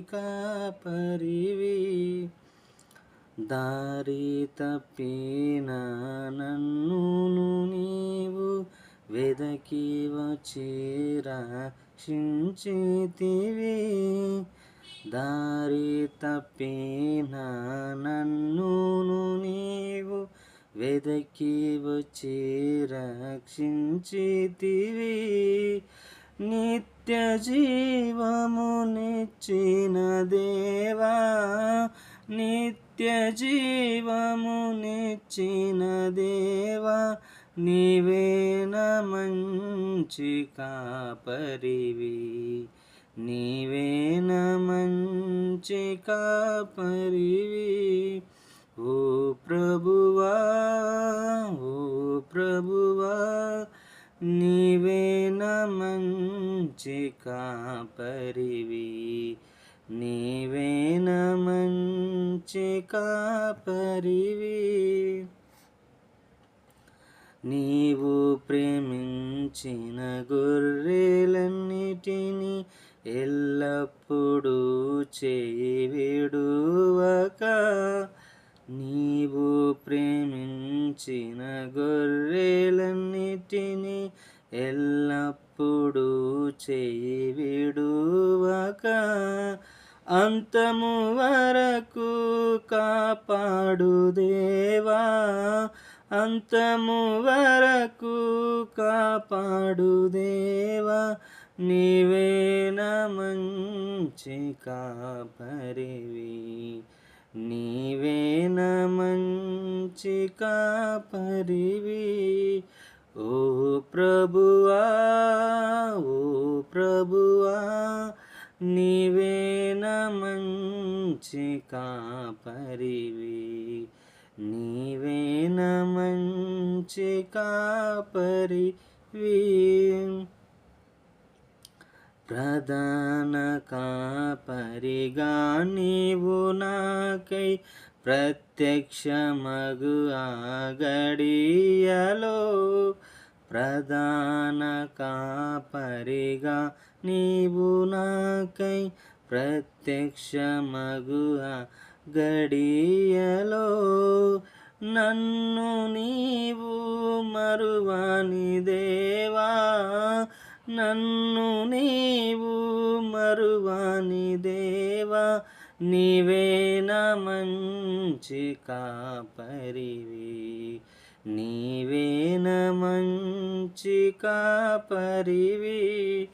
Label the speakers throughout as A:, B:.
A: కాపరివి. దారి తప్పిన నన్ను నీవు వెదకి వచ్చిరా రక్షించితివి. దారి తప్పిన నన్ను నీవు వెదకి వచ్చి రక్షించితివి. నిత్య జీవమునిచ్చిన దేవా నిత్య జీవమునిచ్చిన దేవా నీవేన మంచి కాపరివి నీవేన మంచి కాపరివి. మంచి కాపరివి. నీవేన మంచి కాపరివి. నీవు ప్రేమించిన గొర్రెలన్నిటినీ ఎల్లప్పుడూ చేయి విడువక. నీవు ప్రేమించిన గొర్రె విడువక అంతము వరకు కాపాడు దేవా అంతము వరకు కాపాడు దేవా నీవేన మంచి కాపరివి. నీవేన మంచి కాపరివి. ఓ ప్రభువా ఓ ప్రభువా నీవేన మంచి కాపరివి. నీవేన మంచి కాపరివి. ప్రధాన కాపరిగా నీవు నాకై ప్రత్యక్షమగు ఆగడియలో ప్రధాన కాపరిగా నీవు నాకై ప్రత్యక్షమగు గడియలో నన్ను నీవు మరువాని దేవా నన్ను నీవు మరువాని దేవా నీవే నీవేన మంచి కాపరివి. నీవేన మంచి కాపరివి.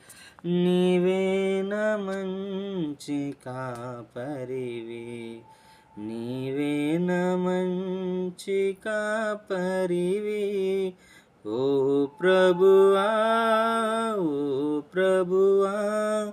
A: నీవేన మంచి కాపరివి. నీవేన మంచి కాపరివి. ఓ ప్రభువా ఓ ప్రభువా